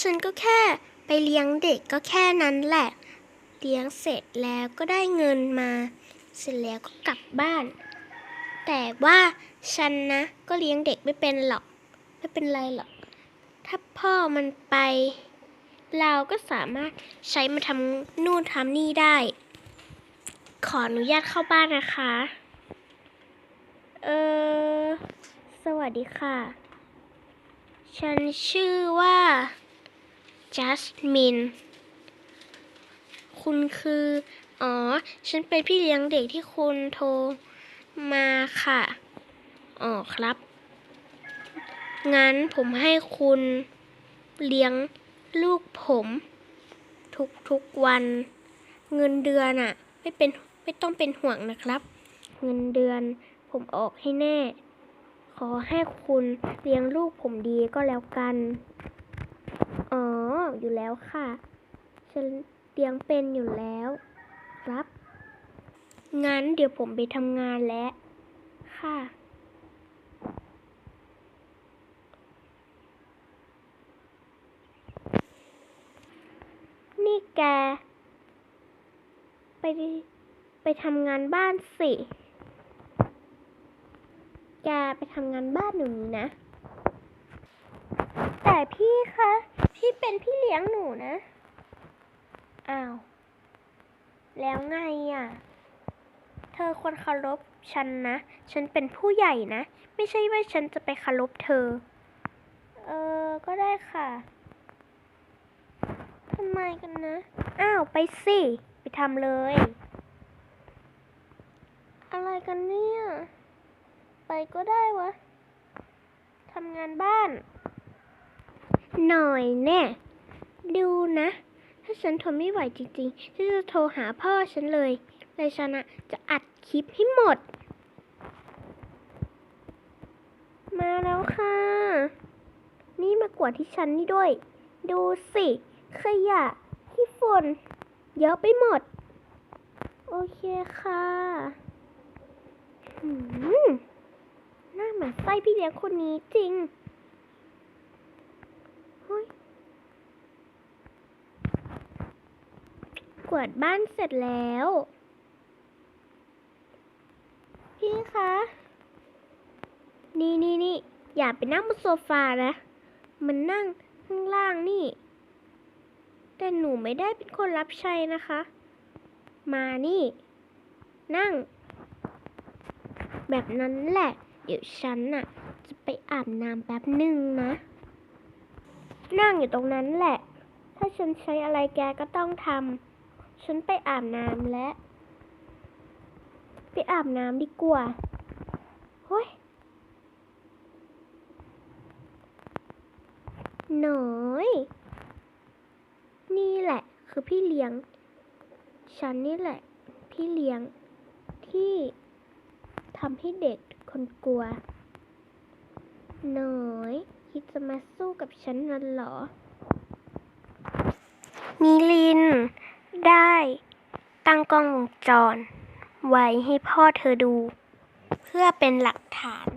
ฉันก็แค่ไปเลี้ยงเด็กก็แค่นั้นแหละ เลี้ยงเสร็จแล้วก็ได้เงินมา เสร็จแล้วก็กลับบ้าน แต่ว่าฉันนะก็เลี้ยงเด็กไม่เป็นหรอก ไม่เป็นไรหรอก ถ้าพ่อมันไป เราก็สามารถใช้มาทำนู่นทำนี่ได้ ขออนุญาตเข้าบ้านนะคะ เออ สวัสดีค่ะ ฉันชื่อว่า จัสมิน คุณคือ อ๋อ ฉันเป็นพี่เลี้ยงเด็กที่คุณโทรมาค่ะ อ๋อครับ งั้นผมให้คุณเลี้ยงลูกผม ทุกทุกวัน เงินเดือนอะไม่เป็นไม่ต้องเป็นห่วงนะครับ เงินเดือนผมออกให้แน่ ขอให้คุณเลี้ยงลูกผมดีก็แล้วกัน เออ อยู่แล้วค่ะฉันเลี้ยงเป็นอยู่แล้วครับ งั้นเดี๋ยวผมไปทำงานแล้ว ค่ะ นี่แก ไปไปทำงานบ้านสิ แกไปทำงานบ้านหนูนี้นะ แต่พี่คะ พี่เป็นพี่เลี้ยงหนูนะ อ้าว แล้วไงอะ เธอควรเคารพฉันนะ ฉันเป็นผู้ใหญ่นะ ไม่ใช่ว่าฉันจะไปเคารพเธอ เออ ก็ได้ค่ะ ทำไมกันนะ อ้าว ไปสิ ไปทำเลย อะไรกันเนี่ย ไปก็ได้วะ ทำงานบ้าน หน่อยแน่ดูนะ ถ้าฉันทนไม่ไหวจริงๆฉันจะโทรหาพ่อฉันเลยเลยฉันะจะอัดคลิปให้หมด มาแล้วค่ะ นี่มากวดที่ฉันนี่ด้วย ดูสิ ขยะที่ฝุ่นเยอะไปหมด โอเคค่ะหืมหน้าเหมือนไส้พี่เลี้ยงคนนี้จริงเฮ้ยก วาดบ้านเสร็จแล้ว พี่คะ นี่นี่นี่อย่าไปนั่งบนโซฟานะ มันนั่งข้างล่างนี่ แต่หนูไม่ได้เป็นคนรับใช้นะคะ มานี่ นั่ง แบบนั้นแหละ เดี๋ยวฉันน่ะ จะไปอาบน้ำแป๊บหนึ่งนะ นั่งอยู่ตรงนั้นแหละ ถ้าฉันใช้อะไรแกก็ต้องทำ ฉันไปอาบน้ำแล้ว ไปอาบน้ำดีกว่าเฮ้ยหน่อย นี่แหละ คือพี่เลี้ยง ฉันนี่แหละ พี่เลี้ยง ที่ทำให้เด็กคนกลัว หน่อย คิดจะมาสู้กับฉันนั่นเหรอมิลิน ตั้งกล้องวงจร ไว้ให้พ่อเธอดู เพื่อเป็นหลักฐาน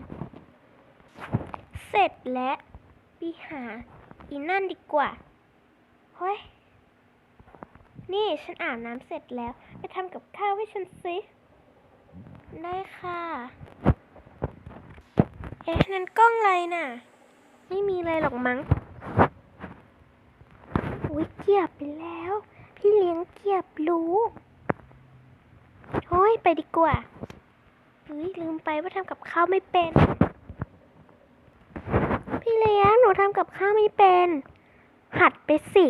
เสร็จแล้วไปหาอีนั่นดีกว่าเฮ้ย นี่ฉันอาบน้ำเสร็จแล้ว ไปทำกับข้าวให้ฉันสิได้ค่ะ เอ๊ะนั่นกล้องอะไรน่ะ ไม่มีอะไรหรอกมั้งอุ้ยเกียบไปแล้ว พี่เลี้ยงเกียบรู้ ไปดีกว่าเฮ้ยลืมไปว่าทำกับข้าวไม่เป็น พี่เลี้ยงหนูทำกับข้าวไม่เป็น หัดไปสิ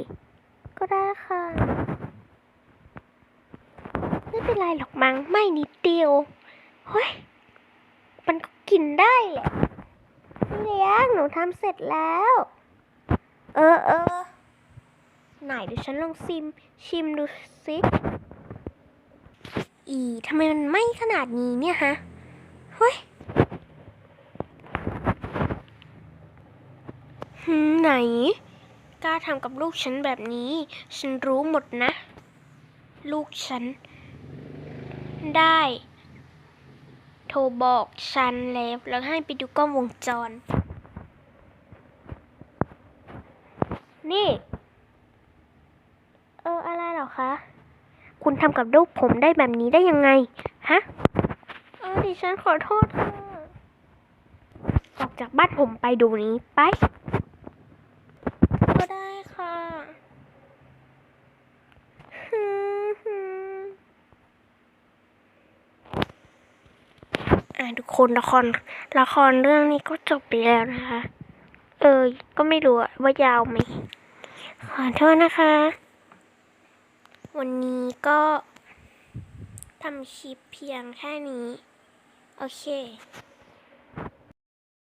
ก็ได้ค่ะ ไม่เป็นไรหรอกมั้งไม่นิดเดียวเฮ้ยมันก็กินได้แหละพี่เลี้ยงหนูทำเสร็จแล้ว เออเออไหนเดี๋ยวฉันลองซิมชิมดูสิ อีทำไมมันไหม้ขนาดนี้เนี่ยฮะ เฮ้ยไหน กล้าทำกับลูกฉันแบบนี้ ฉันรู้หมดนะ ลูกฉัน ได้ โทรบอกฉันแล้ว แล้วให้ไปดูกล้องวงจร นี่ เออ อะไรหรอคะ ทำกับลูกผมได้แบบนี้ได้ยังไง ฮะ เออดิฉันขอโทษค่ะออกจากบ้านผมไปดูนี้ไป ก็ได้ค่ะอ่าทุกคนละครละครเรื่องนี้ก็จบไปแล้วนะคะ เออ ก็ไม่รู้อะว่ายาวไหม ขอโทษนะคะ วันนี้ก็ทำคลิปเพียงแค่นี้ โอเค